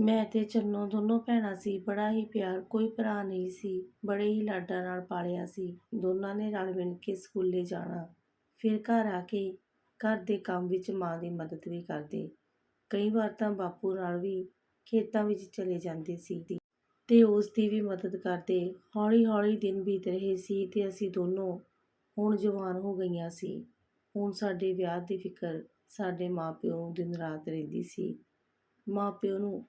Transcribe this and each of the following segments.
ਮੈਂ ਤੇ ਚੰਨੋ ਦੋਨੋਂ ਭੈਣਾਂ ਸੀ, ਬੜਾ ਹੀ ਪਿਆਰ, ਕੋਈ ਭਰਾ ਨਹੀਂ ਸੀ, ਬੜੇ ਹੀ ਲਾਡਾਂ ਨਾਲ ਪਾਲਿਆ ਸੀ, ਦੋਨਾਂ ਨੇ ਰਲ ਮਿਲ ਕੇ ਸਕੂਲੇ ਜਾਣਾ। ਫਿਰ ਘਰ ਆ ਕੇ ਘਰ ਦੇ ਕੰਮ ਵਿੱਚ ਮਾਂ ਦੀ ਮਦਦ ਵੀ ਕਰਦੇ। ਕਈ ਵਾਰ ਤਾਂ ਬਾਪੂ ਨਾਲ ਵੀ ਖੇਤਾਂ ਵਿੱਚ ਚਲੇ ਜਾਂਦੇ ਸੀ। ਤੇ ਉਸ ਦੀ ਵੀ ਮਦਦ ਕਰਦੇ। ਹੌਲੀ ਹੌਲੀ ਦਿਨ ਬੀਤ ਰਹੇ ਸੀ ਤੇ ਅਸੀਂ ਦੋਨੋਂ ਹੁਣ ਜਵਾਨ ਹੋ ਗਈਆਂ ਸੀ। ਹੁਣ ਸਾਡੇ ਵਿਆਹ ਦੀ ਫਿਕਰ ਸਾਡੇ ਮਾਪਿਓ ਨੂੰ ਦਿਨ ਰਾਤ ਰਹਿੰਦੀ ਸੀ। ਮਾਪਿਓ ਨੂੰ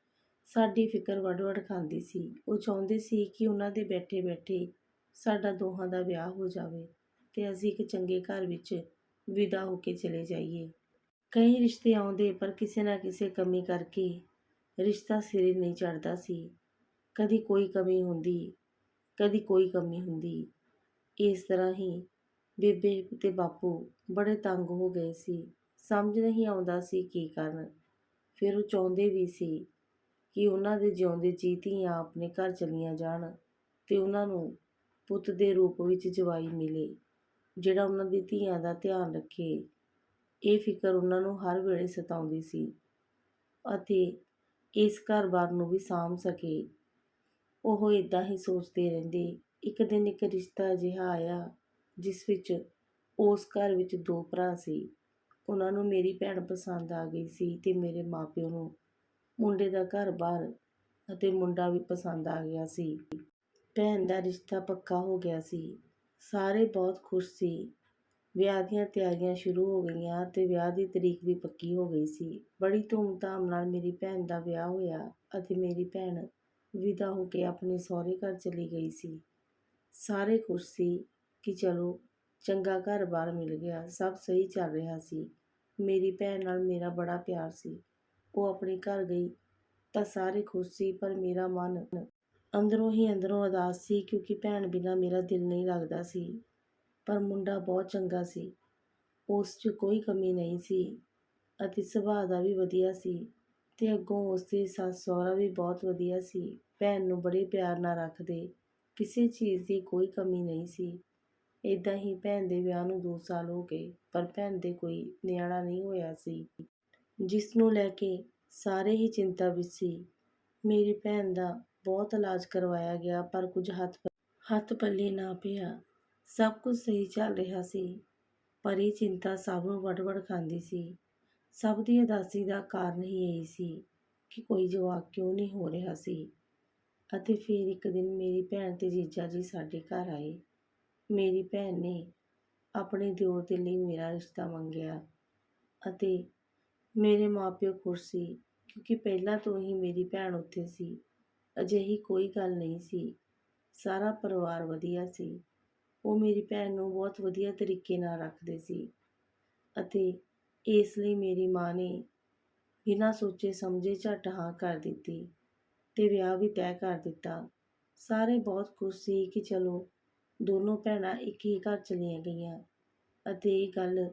ਸਾਡੀ ਫਿਕਰ ਵੱਡ-ਵੱਡ ਖਾਂਦੀ ਸੀ। ਉਹ ਚਾਹੁੰਦੇ ਸੀ ਕਿ ਉਹਨਾਂ ਦੇ ਬੈਠੇ-ਬੈਠੇ ਸਾਡਾ ਦੋਹਾਂ ਦਾ ਵਿਆਹ ਹੋ ਜਾਵੇ ਤੇ ਅਸੀਂ ਇੱਕ ਚੰਗੇ ਘਰ ਵਿੱਚ ਵਿਦਾ ਹੋ ਕੇ ਚਲੇ ਜਾਈਏ। ਕਈ ਰਿਸ਼ਤੇ ਆਉਂਦੇ ਪਰ ਕਿਸੇ ਨਾ ਕਿਸੇ ਕਮੀ ਕਰਕੇ ਰਿਸ਼ਤਾ ਸਿਰੇ ਨਹੀਂ ਚੜ੍ਹਦਾ ਸੀ। ਕਦੀ ਕੋਈ ਕਮੀ ਹੁੰਦੀ, ਕਦੀ ਕੋਈ ਕਮੀ ਹੁੰਦੀ। ਇਸ ਤਰ੍ਹਾਂ ਹੀ ਬੇਬੇ ਤੇ ਬਾਪੂ ਬੜੇ ਤੰਗ ਹੋ ਗਏ ਸੀ। ਸਮਝ ਨਹੀਂ ਆਉਂਦਾ ਸੀ ਕੀ ਕਰਨ। ਫਿਰ ਉਹ ਚਾਹੁੰਦੇ ਵੀ ਸੀ ਕਿ ਉਹਨਾਂ ਦੇ ਜਿਉਂਦੇ ਜੀ ਧੀਆਂ ਆਪਣੇ ਘਰ ਚਲੀਆਂ ਜਾਣ ਅਤੇ ਉਹਨਾਂ ਨੂੰ ਪੁੱਤ ਦੇ ਰੂਪ ਵਿੱਚ ਜਵਾਈ ਮਿਲੇ, ਜਿਹੜਾ ਉਹਨਾਂ ਦੀ ਧੀਆਂ ਦਾ ਧਿਆਨ ਰੱਖੇ। ਇਹ ਫਿਕਰ ਉਹਨਾਂ ਨੂੰ ਹਰ ਵੇਲੇ ਸਤਾਉਂਦੀ ਸੀ ਅਤੇ ਇਸ ਘਰ-ਬਾਰ ਨੂੰ ਵੀ ਸਾਂਭ ਸਕੇ। ਉਹ ਇਦਾਂ ਹੀ ਸੋਚਦੇ ਰਹਿੰਦੇ, ਇੱਕ ਦਿਨ ਇੱਕ ਰਿਸ਼ਤਾ ਅਜਿਹਾ ਆਇਆ ਜਿਸ ਵਿੱਚ ਉਸ ਘਰ ਵਿੱਚ ਦੋ ਭਰਾ ਸੀ। ਉਹਨਾਂ ਨੂੰ ਮੇਰੀ ਭੈਣ ਪਸੰਦ ਆ ਗਈ ਸੀ ਅਤੇ ਮੇਰੇ ਮਾਪਿਓ ਨੂੰ ਮੁੰਡੇ ਦਾ ਘਰ-ਬਾਰ ਅਤੇ ਮੁੰਡਾ ਵੀ ਪਸੰਦ ਆ ਗਿਆ ਸੀ। ਭੈਣ ਦਾ ਰਿਸ਼ਤਾ ਪੱਕਾ ਹੋ ਗਿਆ ਸੀ। ਸਾਰੇ ਬਹੁਤ ਖੁਸ਼ ਸੀ। ਵਿਆਹ ਦੀਆਂ ਤਿਆਰੀਆਂ ਸ਼ੁਰੂ ਹੋ ਗਈਆਂ ਅਤੇ ਵਿਆਹ ਦੀ ਤਰੀਕ ਵੀ ਪੱਕੀ ਹੋ ਗਈ ਸੀ। ਬੜੀ ਧੂਮ-ਧਾਮ ਨਾਲ ਮੇਰੀ ਭੈਣ ਦਾ ਵਿਆਹ ਹੋਇਆ ਅਤੇ ਮੇਰੀ ਭੈਣ ਵਿਦਾ ਹੋ ਕੇ ਆਪਣੇ ਸਹੁਰੇ ਘਰ ਚਲੀ ਗਈ ਸੀ। ਸਾਰੇ ਖੁਸ਼ ਸੀ ਕਿ ਚਲੋ, ਚੰਗਾ ਘਰ-ਬਾਰ ਮਿਲ ਗਿਆ। ਸਭ ਸਹੀ ਚੱਲ ਰਿਹਾ ਸੀ। ਮੇਰੀ ਭੈਣ ਨਾਲ ਮੇਰਾ ਬੜਾ ਪਿਆਰ ਸੀ। ਉਹ ਆਪਣੇ ਘਰ ਗਈ ਤਾਂ ਸਾਰੇ ਖੁਸ਼ ਸੀ, ਪਰ ਮੇਰਾ ਮਨ ਅੰਦਰੋਂ ਹੀ ਅੰਦਰੋਂ ਉਦਾਸ ਸੀ ਕਿਉਂਕਿ ਭੈਣ ਬਿਨਾਂ ਮੇਰਾ ਦਿਲ ਨਹੀਂ ਲੱਗਦਾ ਸੀ। ਪਰ ਮੁੰਡਾ ਬਹੁਤ ਚੰਗਾ ਸੀ। ਉਸ 'ਚ ਕੋਈ ਕਮੀ ਨਹੀਂ ਸੀ ਅਤੇ ਸੁਭਾਅ ਦਾ ਵੀ ਵਧੀਆ ਸੀ ਤੇ ਅੱਗੋਂ ਉਸ ਦੀ ਸੱਸ ਸਹੁਰਾ ਵੀ ਬਹੁਤ ਵਧੀਆ ਸੀ। ਭੈਣ ਨੂੰ ਬੜੇ ਪਿਆਰ ਨਾਲ ਰੱਖਦੇ, ਕਿਸੇ ਚੀਜ਼ ਦੀ ਕੋਈ ਕਮੀ ਨਹੀਂ ਸੀ। ਇਦਾਂ ਹੀ ਭੈਣ ਦੇ ਵਿਆਹ ਨੂੰ 2 ਸਾਲ ਹੋ ਗਏ, ਪਰ ਭੈਣ ਦੇ ਕੋਈ ਨਿਆਣਾ ਨਹੀਂ ਹੋਇਆ ਸੀ। ਜਿਸ ਨੂੰ ਲੈ ਕੇ ਸਾਰੇ ਹੀ ਚਿੰਤਾ ਵਿੱਚ ਸੀ। ਮੇਰੀ ਭੈਣ ਦਾ ਬਹੁਤ ਇਲਾਜ ਕਰਵਾਇਆ ਗਿਆ, ਪਰ ਕੁਝ ਹੱਥ ਹੱਥ ਪੱਲੇ ਨਾ ਪਿਆ। ਸਭ ਕੁਝ ਸਹੀ ਚੱਲ ਰਿਹਾ ਸੀ, ਪਰ ਇਹ ਚਿੰਤਾ ਸਭ ਨੂੰ ਵੜ-ਵੜ ਖਾਂਦੀ ਸੀ। ਸਭ ਦੀ ਉਦਾਸੀ ਦਾ ਕਾਰਨ ਹੀ ਇਹ ਸੀ ਕਿ ਕੋਈ ਜਵਾਕ ਕਿਉਂ ਨਹੀਂ ਹੋ ਰਿਹਾ ਸੀ। ਅਤੇ ਫਿਰ ਇੱਕ ਦਿਨ ਮੇਰੀ ਭੈਣ ਤੇ ਜੀਜਾ ਜੀ ਸਾਡੇ ਘਰ ਆਏ। ਮੇਰੀ ਭੈਣ ਨੇ ਆਪਣੇ ਦਿਓਰ ਦੇ ਲਈ ਮੇਰਾ ਰਿਸ਼ਤਾ ਮੰਗਿਆ ਅਤੇ ਮੇਰੇ ਮਾਂ ਪਿਓ ਖੁਸ਼ ਸੀ ਕਿਉਂਕਿ ਪਹਿਲਾਂ ਤੋਂ ਹੀ ਮੇਰੀ ਭੈਣ ਉੱਥੇ ਸੀ। ਅਜਿਹੀ ਕੋਈ ਗੱਲ ਨਹੀਂ ਸੀ। ਸਾਰਾ ਪਰਿਵਾਰ ਵਧੀਆ ਸੀ। ਉਹ ਮੇਰੀ ਭੈਣ ਨੂੰ ਬਹੁਤ ਵਧੀਆ ਤਰੀਕੇ ਨਾਲ ਰੱਖਦੇ ਸੀ ਅਤੇ ਇਸ ਲਈ ਮੇਰੀ ਮਾਂ ਨੇ ਬਿਨਾਂ ਸੋਚੇ ਸਮਝੇ ਝੱਟ ਹਾਂ ਕਰ ਦਿੱਤੀ ਤੇ ਵਿਆਹ ਵੀ ਤੈਅ ਕਰ ਦਿੱਤਾ। ਸਾਰੇ ਬਹੁਤ ਖੁਸ਼ ਸੀ ਕਿ ਚਲੋ ਦੋਨੋਂ ਭੈਣਾਂ ਇੱਕ ਹੀ ਘਰ ਚਲੀਆਂ ਗਈਆਂ ਅਤੇ ਇਹ ਗੱਲ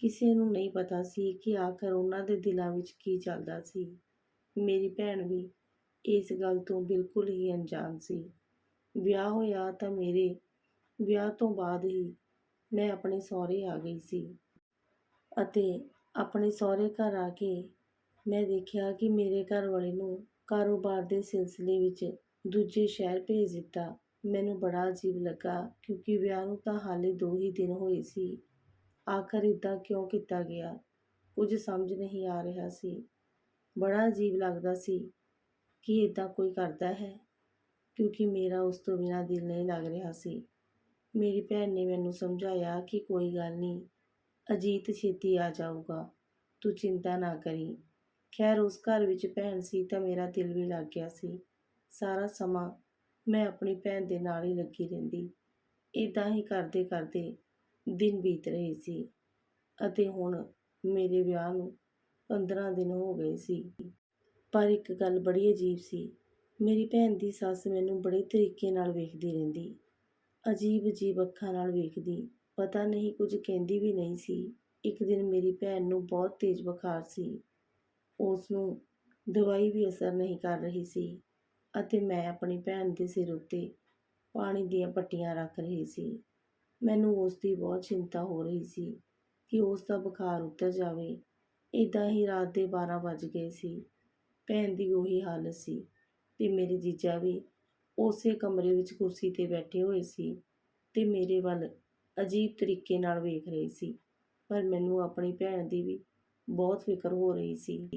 ਕਿਸੇ ਨੂੰ ਨਹੀਂ ਪਤਾ ਸੀ ਕਿ ਆਖਰ ਉਹਨਾਂ ਦੇ ਦਿਲਾਂ ਵਿੱਚ ਕੀ ਚੱਲਦਾ ਸੀ। ਮੇਰੀ ਭੈਣ ਵੀ ਇਸ ਗੱਲ ਤੋਂ ਬਿਲਕੁਲ ਹੀ ਅਣਜਾਣ ਸੀ। ਵਿਆਹ ਹੋਇਆ ਤਾਂ ਮੇਰੇ ਵਿਆਹ ਤੋਂ ਬਾਅਦ ਹੀ ਮੈਂ ਆਪਣੇ ਸਹੁਰੇ ਆ ਗਈ ਸੀ ਅਤੇ ਆਪਣੇ ਸਹੁਰੇ ਘਰ ਆ ਕੇ ਮੈਂ ਦੇਖਿਆ ਕਿ ਮੇਰੇ ਘਰ ਵਾਲੇ ਨੂੰ ਕਾਰੋਬਾਰ ਦੇ ਸਿਲਸਿਲੇ ਵਿੱਚ ਦੂਜੇ ਸ਼ਹਿਰ ਭੇਜ ਦਿੱਤਾ। ਮੈਨੂੰ ਬੜਾ ਅਜੀਬ ਲੱਗਾ ਕਿਉਂਕਿ ਵਿਆਹ ਨੂੰ ਤਾਂ ਹਾਲੇ 2 ਹੀ ਦਿਨ ਹੋਏ ਸੀ। ਆਖਰ ਇੱਦਾਂ ਕਿਉਂ ਕੀਤਾ ਗਿਆ? ਕੁਝ ਸਮਝ ਨਹੀਂ ਆ ਰਿਹਾ ਸੀ। ਬੜਾ ਅਜੀਬ ਲੱਗਦਾ ਸੀ ਕਿ ਇੱਦਾਂ ਕੋਈ ਕਰਦਾ ਹੈ, ਕਿਉਂਕਿ ਮੇਰਾ ਉਸ ਤੋਂ ਬਿਨਾਂ ਦਿਲ ਨਹੀਂ ਲੱਗ ਰਿਹਾ ਸੀ। ਮੇਰੀ ਭੈਣ ਨੇ ਮੈਨੂੰ ਸਮਝਾਇਆ ਕਿ ਕੋਈ ਗੱਲ ਨਹੀਂ, ਅਜੀਤ ਛੇਤੀ ਆ ਜਾਊਗਾ, ਤੂੰ ਚਿੰਤਾ ਨਾ ਕਰੀ। ਖੈਰ, ਉਸ ਘਰ ਵਿੱਚ ਭੈਣ ਸੀ ਤਾਂ ਮੇਰਾ ਦਿਲ ਵੀ ਲੱਗ ਗਿਆ ਸੀ। ਸਾਰਾ ਸਮਾਂ ਮੈਂ ਆਪਣੀ ਭੈਣ ਦੇ ਨਾਲ ਹੀ ਲੱਗੀ ਰਹਿੰਦੀ। ਇਦਾਂ ਹੀ ਕਰਦੇ ਕਰਦੇ ਦਿਨ ਬੀਤ ਰਹੇ ਸੀ ਅਤੇ ਹੁਣ ਮੇਰੇ ਵਿਆਹ ਨੂੰ 15 ਦਿਨ ਹੋ ਗਏ ਸੀ। ਪਰ ਇੱਕ ਗੱਲ ਬੜੀ ਅਜੀਬ ਸੀ, ਮੇਰੀ ਭੈਣ ਦੀ ਸੱਸ ਮੈਨੂੰ ਬੜੇ ਤਰੀਕੇ ਨਾਲ ਵੇਖਦੀ ਰਹਿੰਦੀ, ਅਜੀਬ ਅਜੀਬ ਅੱਖਾਂ ਨਾਲ ਵੇਖਦੀ, ਪਤਾ ਨਹੀਂ ਕੁਝ ਕਹਿੰਦੀ ਵੀ ਨਹੀਂ ਸੀ। ਇੱਕ ਦਿਨ ਮੇਰੀ ਭੈਣ ਨੂੰ ਬਹੁਤ ਤੇਜ਼ ਬੁਖਾਰ ਸੀ, ਉਸ ਨੂੰ ਦਵਾਈ ਵੀ ਅਸਰ ਨਹੀਂ ਕਰ ਰਹੀ ਸੀ ਅਤੇ ਮੈਂ ਆਪਣੀ ਭੈਣ ਦੇ ਸਿਰ ਉੱਤੇ ਪਾਣੀ ਦੀਆਂ ਪੱਟੀਆਂ ਰੱਖ ਰਹੀ ਸੀ। ਮੈਨੂੰ ਉਸ ਦੀ ਬਹੁਤ ਚਿੰਤਾ ਹੋ ਰਹੀ ਸੀ ਕਿ ਉਸ ਦਾ ਬੁਖਾਰ ਉਤਰ ਜਾਵੇ। ਇੱਦਾਂ ਹੀ ਰਾਤ ਦੇ 12 ਵੱਜ ਗਏ ਸੀ। ਭੈਣ ਦੀ ਉਹੀ ਹਾਲਤ ਸੀ ਅਤੇ ਮੇਰੇ ਜੀਜਾ ਵੀ ਉਸੇ ਕਮਰੇ ਵਿੱਚ ਕੁਰਸੀ ਤੇ ਬੈਠੇ ਹੋਏ ਸੀ ਅਤੇ ਮੇਰੇ ਵੱਲ ਅਜੀਬ ਤਰੀਕੇ ਨਾਲ ਵੇਖ ਰਹੇ ਸੀ। ਪਰ ਮੈਨੂੰ ਆਪਣੀ ਭੈਣ ਦੀ ਵੀ ਬਹੁਤ ਫਿਕਰ ਹੋ ਰਹੀ ਸੀ।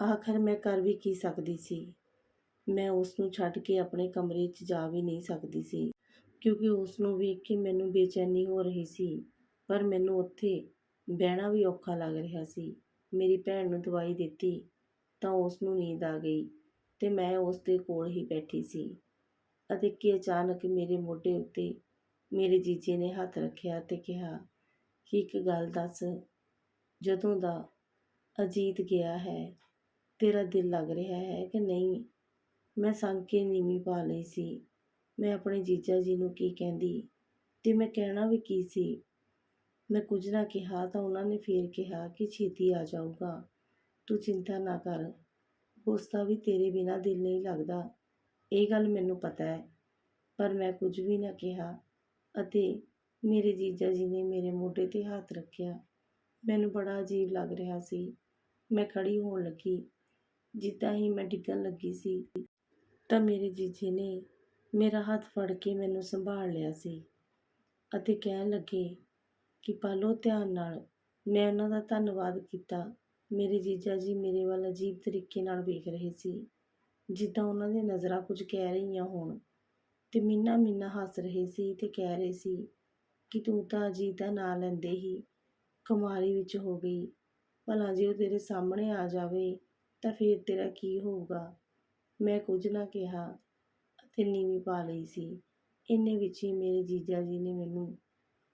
ਆਖਰ ਮੈਂ ਕਰ ਵੀ ਕੀ ਸਕਦੀ ਸੀ? ਮੈਂ ਉਸ ਨੂੰ ਛੱਡ ਕੇ ਆਪਣੇ ਕਮਰੇ 'ਚ ਜਾ ਵੀ ਨਹੀਂ ਸਕਦੀ ਸੀ। ਕਿਉਂਕਿ ਉਸ ਨੂੰ ਵੇਖ ਕੇ ਮੈਨੂੰ ਬੇਚੈਨੀ ਹੋ ਰਹੀ ਸੀ, ਪਰ ਮੈਨੂੰ ਉੱਥੇ ਬਹਿਣਾ ਵੀ ਔਖਾ ਲੱਗ ਰਿਹਾ ਸੀ। ਮੇਰੀ ਭੈਣ ਨੂੰ ਦਵਾਈ ਦਿੱਤੀ ਤਾਂ ਉਸ ਨੂੰ ਨੀਂਦ ਆ ਗਈ ਅਤੇ ਮੈਂ ਉਸ ਦੇ ਕੋਲ ਹੀ ਬੈਠੀ ਸੀ ਅਤੇ ਕਿ ਅਚਾਨਕ ਮੇਰੇ ਮੋਢੇ ਉੱਤੇ ਮੇਰੇ ਜੀਜੇ ਨੇ ਹੱਥ ਰੱਖਿਆ ਅਤੇ ਕਿਹਾ ਕਿ ਇੱਕ ਗੱਲ ਦੱਸ, ਜਦੋਂ ਦਾ ਅਜੀਤ ਗਿਆ ਹੈ, ਤੇਰਾ ਦਿਲ ਲੱਗ ਰਿਹਾ ਹੈ ਕਿ ਨਹੀਂ? ਮੈਂ ਸੰਗ ਕੇ ਨੀਵੀਂ ਪਾ ਲਈ ਸੀ। ਮੈਂ ਆਪਣੇ ਜੀਜਾ ਜੀ ਨੂੰ ਕੀ ਕਹਿੰਦੀ ਤੇ ਮੈਂ ਕਹਿਣਾ ਵੀ ਕੀ ਸੀ? ਮੈਂ ਕੁਝ ਨਾ ਕਿਹਾ ਤਾਂ ਉਹਨਾਂ ਨੇ ਫੇਰ ਕਿਹਾ ਕਿ ਛੇਤੀ ਆ ਜਾਊਗਾ। ਤੂੰ ਚਿੰਤਾ ਨਾ ਕਰ ਉਸਦਾ ਵੀ ਤੇਰੇ ਬਿਨਾਂ ਦਿਲ ਨਹੀਂ ਲੱਗਦਾ। ਇਹ ਗੱਲ ਮੈਨੂੰ ਪਤਾ ਹੈ, ਪਰ ਮੈਂ ਕੁਝ ਵੀ ਨਾ ਕਿਹਾ ਅਤੇ ਮੇਰੇ ਜੀਜਾ ਜੀ ਨੇ ਮੇਰੇ ਮੋਢੇ ਤੇ ਹੱਥ ਰੱਖਿਆ। ਮੈਨੂੰ ਬੜਾ ਅਜੀਬ ਲੱਗ ਰਿਹਾ ਸੀ। ਮੈਂ ਖੜੀ ਹੋਣ ਲੱਗੀ। ਜਿੱਦਾਂ ਹੀ ਮੈਂ ਡਿੱਗਣ ਲੱਗੀ ਸੀ ਤਾਂ ਮੇਰੇ ਜੀਜੇ ਨੇ ਮੇਰਾ ਹੱਥ ਫੜ ਕੇ ਮੈਨੂੰ ਸੰਭਾਲ ਲਿਆ ਸੀ ਅਤੇ ਕਹਿਣ ਲੱਗੇ ਕਿ ਪਾਲੋ ਧਿਆਨ ਨਾਲ, ਮੈਂ ਉਹਨਾਂ ਦਾ ਧੰਨਵਾਦ ਕੀਤਾ। ਮੇਰੇ ਜੀਜਾ ਜੀ ਮੇਰੇ ਵੱਲ ਅਜੀਬ ਤਰੀਕੇ ਨਾਲ ਵੇਖ ਰਹੇ ਸੀ, ਜਿੱਦਾਂ ਉਹਨਾਂ ਦੀਆਂ ਨਜ਼ਰਾਂ ਕੁਝ ਕਹਿ ਰਹੀਆਂ ਹੋਣ ਅਤੇ ਮਿੰਨਾ ਮਿੰਨਾ ਹੱਸ ਰਹੇ ਸੀ ਅਤੇ ਕਹਿ ਰਹੇ ਸੀ ਕਿ ਤੂੰ ਤਾਂ ਅਜੀਤ ਦਾ ਨਾਂ ਲੈਂਦੇ ਹੀ ਕੁਮਾਰੀ ਵਿੱਚ ਹੋ ਗਈ। ਭਲਾ ਜੇ ਉਹ ਤੇਰੇ ਸਾਹਮਣੇ ਆ ਜਾਵੇ ਤਾਂ ਫਿਰ ਤੇਰਾ ਕੀ ਹੋਊਗਾ? ਮੈਂ ਕੁਝ ਨਾ ਕਿਹਾ। ਅਤੇ ਨੀਵੀਂ ਪਾ ਲਈ ਸੀ। ਇੰਨੇ ਵਿੱਚ ਹੀ ਮੇਰੇ ਜੀਜਾ ਜੀ ਨੇ ਮੈਨੂੰ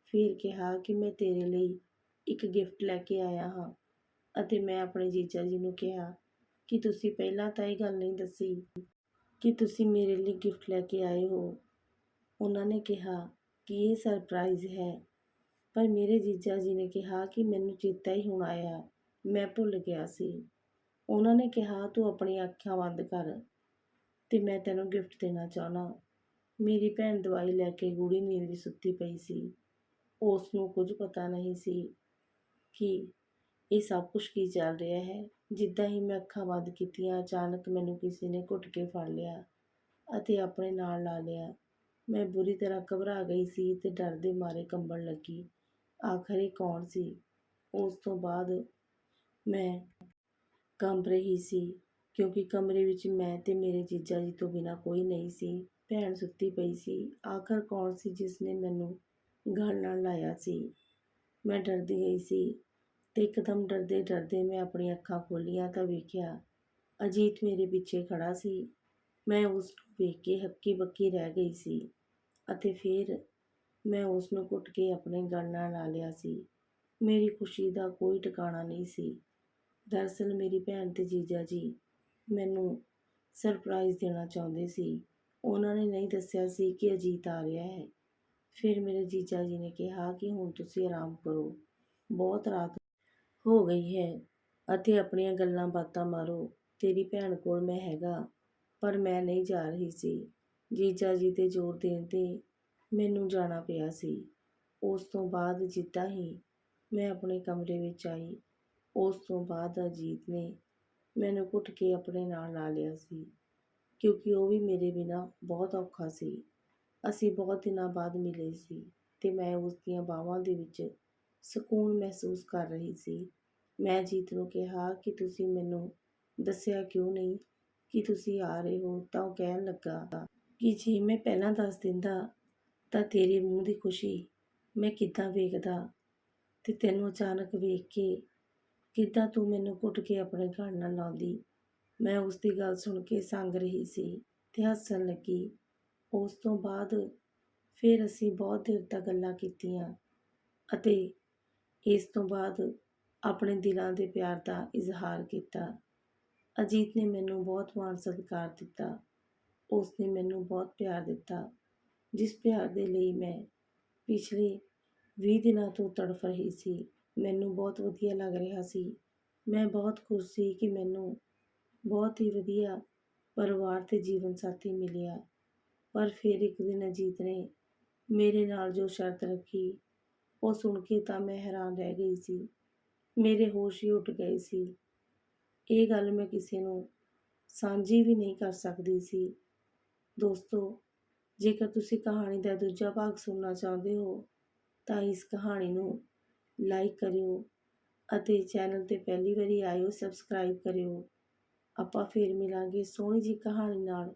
ਫਿਰ ਕਿਹਾ ਕਿ ਮੈਂ ਤੇਰੇ ਲਈ ਇੱਕ ਗਿਫਟ ਲੈ ਕੇ ਆਇਆ ਹਾਂ। ਅਤੇ ਮੈਂ ਆਪਣੇ ਜੀਜਾ ਜੀ ਨੂੰ ਕਿਹਾ ਕਿ ਤੁਸੀਂ ਪਹਿਲਾਂ ਤਾਂ ਇਹ ਗੱਲ ਨਹੀਂ ਦੱਸੀ ਕਿ ਤੁਸੀਂ ਮੇਰੇ ਲਈ ਗਿਫਟ ਲੈ ਕੇ ਆਏ ਹੋ। ਉਹਨਾਂ ਨੇ ਕਿਹਾ ਕਿ ਇਹ ਸਰਪ੍ਰਾਈਜ਼ ਹੈ। ਪਰ ਮੇਰੇ ਜੀਜਾ ਜੀ ਨੇ ਕਿਹਾ ਕਿ ਮੈਨੂੰ ਚੇਤਾ ਹੀ ਹੁਣ ਆਇਆ। ਮੈਂ ਭੁੱਲ ਗਿਆ ਸੀ। ਉਹਨਾਂ ਨੇ ਕਿਹਾ, ਤੂੰ ਆਪਣੀ ਅੱਖਾਂ ਬੰਦ ਕਰ। ਅਤੇ ਮੈਂ ਤੈਨੂੰ ਗਿਫਟ ਦੇਣਾ ਚਾਹੁੰਦਾ ਮੇਰੀ ਭੈਣ ਦਵਾਈ ਲੈ ਕੇ ਗੂੜ੍ਹੀ ਨੀਂਦ ਵਿੱਚ ਸੁੱਤੀ ਪਈ ਸੀ। ਉਸ ਨੂੰ ਕੁਝ ਪਤਾ ਨਹੀਂ ਸੀ ਕਿ ਇਹ ਸਭ ਕੁਛ ਕੀ ਚੱਲ ਰਿਹਾ ਹੈ। ਜਿੱਦਾਂ ਹੀ ਮੈਂ ਅੱਖਾਂ ਬੰਦ ਕੀਤੀਆਂ, ਅਚਾਨਕ ਮੈਨੂੰ ਕਿਸੇ ਨੇ ਘੁੱਟ ਕੇ ਫੜ ਲਿਆ ਅਤੇ ਆਪਣੇ ਨਾਲ ਲਾ ਲਿਆ। ਮੈਂ ਬੁਰੀ ਤਰ੍ਹਾਂ ਘਬਰਾ ਗਈ ਸੀ ਅਤੇ ਡਰ ਦੇ ਮਾਰੇ ਕੰਬਣ ਲੱਗੀ। ਆਖਰ ਇਹ ਕੌਣ ਸੀ? ਉਸ ਤੋਂ ਬਾਅਦ ਮੈਂ ਕੰਬ ਰਹੀ ਸੀ। ਕਿਉਂਕਿ ਕਮਰੇ ਵਿੱਚ ਮੈਂ ਅਤੇ ਮੇਰੇ ਜੀਜਾ ਜੀ ਤੋਂ ਬਿਨਾਂ ਕੋਈ ਨਹੀਂ ਸੀ। ਭੈਣ ਸੁੱਤੀ ਪਈ ਸੀ। ਆਖਰ ਕੌਣ ਸੀ ਜਿਸ ਨੇ ਮੈਨੂੰ ਗਲ ਨਾਲ ਲਾਇਆ ਸੀ? ਮੈਂ ਡਰਦੀ ਗਈ ਸੀ ਅਤੇ ਇੱਕਦਮ ਡਰਦੇ ਡਰਦੇ ਮੈਂ ਆਪਣੀਆਂ ਅੱਖਾਂ ਖੋਲ੍ਹੀਆਂ ਤਾਂ ਵੇਖਿਆ ਅਜੀਤ ਮੇਰੇ ਪਿੱਛੇ ਖੜ੍ਹਾ ਸੀ। ਮੈਂ ਉਸ ਨੂੰ ਵੇਖ ਕੇ ਹੱਕੀ ਬੱਕੀ ਰਹਿ ਗਈ ਸੀ ਅਤੇ ਫਿਰ ਮੈਂ ਉਸ ਨੂੰ ਘੁੱਟ ਕੇ ਆਪਣੇ ਗਲ ਨਾਲ ਲਾ ਲਿਆ ਸੀ। ਮੇਰੀ ਖੁਸ਼ੀ ਦਾ ਕੋਈ ਟਿਕਾਣਾ ਨਹੀਂ ਸੀ। ਦਰਅਸਲ ਮੇਰੀ ਭੈਣ ਅਤੇ ਜੀਜਾ ਜੀ ਮੈਨੂੰ ਸਰਪ੍ਰਾਈਜ਼ ਦੇਣਾ ਚਾਹੁੰਦੇ ਸੀ। ਉਹਨਾਂ ਨੇ ਨਹੀਂ ਦੱਸਿਆ ਸੀ ਕਿ ਅਜੀਤ ਆ ਰਿਹਾ ਹੈ। ਫਿਰ ਮੇਰੇ ਜੀਜਾ ਜੀ ਨੇ ਕਿਹਾ ਕਿ ਹੁਣ ਤੁਸੀਂ ਆਰਾਮ ਕਰੋ। ਬਹੁਤ ਰਾਤ ਹੋ ਗਈ ਹੈ ਅਤੇ ਆਪਣੀਆਂ ਗੱਲਾਂ ਬਾਤਾਂ ਮਾਰੋ। ਤੇਰੀ ਭੈਣ ਕੋਲ ਮੈਂ ਹੈਗਾ, ਪਰ ਮੈਂ ਨਹੀਂ ਜਾ ਰਹੀ ਸੀ। ਜੀਜਾ ਜੀ ਤੇ ਜ਼ੋਰ ਦੇਣ ਤੇ ਮੈਨੂੰ ਜਾਣਾ ਪਿਆ ਸੀ। ਉਸ ਤੋਂ ਬਾਅਦ ਜਿੱਦਾਂ ਹੀ ਮੈਂ ਆਪਣੇ ਕਮਰੇ ਵਿੱਚ ਆਈ, ਉਸ ਤੋਂ ਬਾਅਦ ਅਜੀਤ ਨੇ ਮੈਨੂੰ ਘੁੱਟ ਕੇ ਆਪਣੇ ਨਾਲ ਲਾ ਲਿਆ ਸੀ, ਕਿਉਂਕਿ ਉਹ ਵੀ ਮੇਰੇ ਬਿਨਾਂ ਬਹੁਤ ਔਖਾ ਸੀ। ਅਸੀਂ ਬਹੁਤ ਦਿਨਾਂ ਬਾਅਦ ਮਿਲੇ ਸੀ ਅਤੇ ਮੈਂ ਉਸ ਦੀਆਂ ਬਾਹਾਂ ਦੇ ਵਿੱਚ ਸਕੂਨ ਮਹਿਸੂਸ ਕਰ ਰਹੀ ਸੀ। ਮੈਂ ਜੀਤ ਨੂੰ ਕਿਹਾ ਕਿ ਤੁਸੀਂ ਮੈਨੂੰ ਦੱਸਿਆ ਕਿਉਂ ਨਹੀਂ? ਕਿ ਤੁਸੀਂ ਆ ਰਹੇ ਹੋ ਤਾਂ ਉਹ ਕਹਿਣ ਲੱਗਾ ਕਿ ਜੇ ਮੈਂ ਪਹਿਲਾਂ ਦੱਸ ਦਿੰਦਾ ਤਾਂ ਤੇਰੇ ਮੂੰਹ ਦੀ ਖੁਸ਼ੀ ਮੈਂ ਕਿੱਦਾਂ ਵੇਖਦਾ? ਤੇ ਤੈਨੂੰ ਅਚਾਨਕ ਵੇਖ ਕੇ ਕਿੱਦਾਂ ਤੂੰ ਮੈਨੂੰ ਕੁੱਟ ਕੇ ਆਪਣੇ ਘਰ ਨਾਲ ਲਾਉਂਦੀ? ਮੈਂ ਉਸ ਦੀ ਗੱਲ ਸੁਣ ਕੇ ਸੰਗ ਰਹੀ ਸੀ ਅਤੇ ਹੱਸਣ ਲੱਗੀ। ਉਸ ਤੋਂ ਬਾਅਦ ਫਿਰ ਅਸੀਂ ਬਹੁਤ ਦੇਰ ਤੱਕ ਗੱਲਾਂ ਕੀਤੀਆਂ ਅਤੇ ਇਸ ਤੋਂ ਬਾਅਦ ਆਪਣੇ ਦਿਲਾਂ ਦੇ ਪਿਆਰ ਦਾ ਇਜ਼ਹਾਰ ਕੀਤਾ। ਅਜੀਤ ਨੇ ਮੈਨੂੰ ਬਹੁਤ ਮਾਣ ਸਤਿਕਾਰ ਦਿੱਤਾ। ਉਸ ਨੇ ਮੈਨੂੰ ਬਹੁਤ ਪਿਆਰ ਦਿੱਤਾ, ਜਿਸ ਪਿਆਰ ਦੇ ਲਈ ਮੈਂ ਪਿਛਲੇ ਵੀਹ ਦਿਨਾਂ ਤੋਂ ਤੜਫ ਰਹੀ ਸੀ। ਮੈਨੂੰ ਬਹੁਤ ਵਧੀਆ ਲੱਗ ਰਿਹਾ ਸੀ। ਮੈਂ ਬਹੁਤ ਖੁਸ਼ ਸੀ ਕਿ ਮੈਨੂੰ ਬਹੁਤ ਹੀ ਵਧੀਆ ਪਰਿਵਾਰ ਅਤੇ ਜੀਵਨ ਸਾਥੀ ਮਿਲਿਆ। ਪਰ ਫਿਰ ਇੱਕ ਦਿਨ ਅਜੀਤ ਨੇ ਮੇਰੇ ਨਾਲ ਜੋ ਸ਼ਰਤ ਰੱਖੀ, ਉਹ ਸੁਣ ਕੇ ਤਾਂ ਮੈਂ ਹੈਰਾਨ ਰਹਿ ਗਈ ਸੀ। ਮੇਰੇ ਹੋਸ਼ ਹੀ ਉੱਡ ਗਏ ਸੀ। ਇਹ ਗੱਲ ਮੈਂ ਕਿਸੇ ਨੂੰ ਸਾਂਝੀ ਵੀ ਨਹੀਂ ਕਰ ਸਕਦੀ ਸੀ। ਦੋਸਤੋ, ਜੇਕਰ ਤੁਸੀਂ ਕਹਾਣੀ ਦਾ ਦੂਜਾ ਭਾਗ ਸੁਣਨਾ ਚਾਹੁੰਦੇ ਹੋ, ਤਾਂ ਇਸ ਕਹਾਣੀ ਨੂੰ ਲਾਈਕ ਕਰਿਓ ਅਤੇ ਚੈਨਲ ਤੇ ਪਹਿਲੀ ਵਾਰੀ ਆਇਓ, ਸਬਸਕ੍ਰਾਈਬ ਕਰਿਓ। ਆਪਾਂ ਫੇਰ ਮਿਲਾਂਗੇ ਸੋਹਣੀ ਜੀ ਕਹਾਣੀ ਨਾਲ।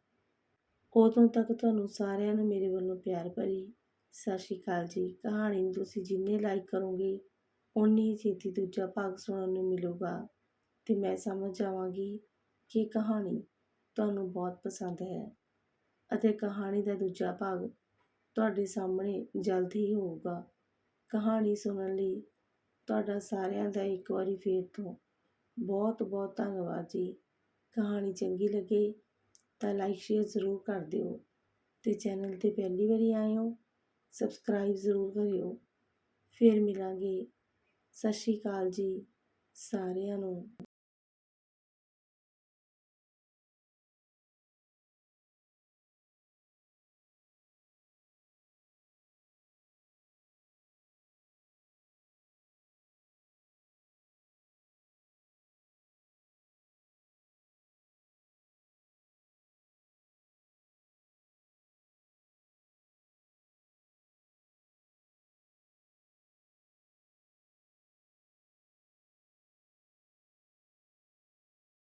ਉਦੋਂ ਤੱਕ ਤੁਹਾਨੂੰ ਸਾਰਿਆਂ ਨੂੰ ਮੇਰੇ ਵੱਲੋਂ ਪਿਆਰ ਭਰੀ ਸਤਿ ਸ਼੍ਰੀ ਅਕਾਲ ਜੀ। ਕਹਾਣੀ ਨੂੰ ਤੁਸੀਂ ਜਿੰਨੇ ਲਾਈਕ ਕਰੋਗੇ ਉਨੀ ਹੀ ਛੇਤੀ ਦੂਜਾ ਭਾਗ ਸੁਣਨ ਨੂੰ ਮਿਲੂਗਾ। ਤੇ ਮੈਂ ਸਮਝ ਜਾਵਾਂਗੀ ਕਿ ਕਹਾਣੀ ਤੁਹਾਨੂੰ ਬਹੁਤ ਪਸੰਦ ਹੈ ਅਤੇ ਕਹਾਣੀ ਦਾ ਦੂਜਾ ਭਾਗ ਤੁਹਾਡੇ ਸਾਹਮਣੇ ਜਲਦ ਹੀ ਹੋਊਗਾ। ਕਹਾਣੀ ਸੁਣਨ ਲਈ ਤੁਹਾਡਾ ਸਾਰਿਆਂ ਦਾ ਇੱਕ ਵਾਰੀ ਫੇਰ ਤੋਂ ਬਹੁਤ ਬਹੁਤ ਧੰਨਵਾਦ ਜੀ। ਕਹਾਣੀ ਚੰਗੀ ਲੱਗੇ ਤਾਂ ਲਾਈਕ ਸ਼ੇਅਰ ਜ਼ਰੂਰ ਕਰ ਦਿਓ ਤੇ ਚੈਨਲ ਤੇ ਪਹਿਲੀ ਵਾਰੀ ਆਏ ਹੋ ਸਬਸਕ੍ਰਾਈਬ ਜ਼ਰੂਰ ਕਰਿਓ। ਫਿਰ ਮਿਲਾਂਗੇ। ਸਤਿ ਸ਼੍ਰੀ ਅਕਾਲ ਜੀ ਸਾਰਿਆਂ ਨੂੰ।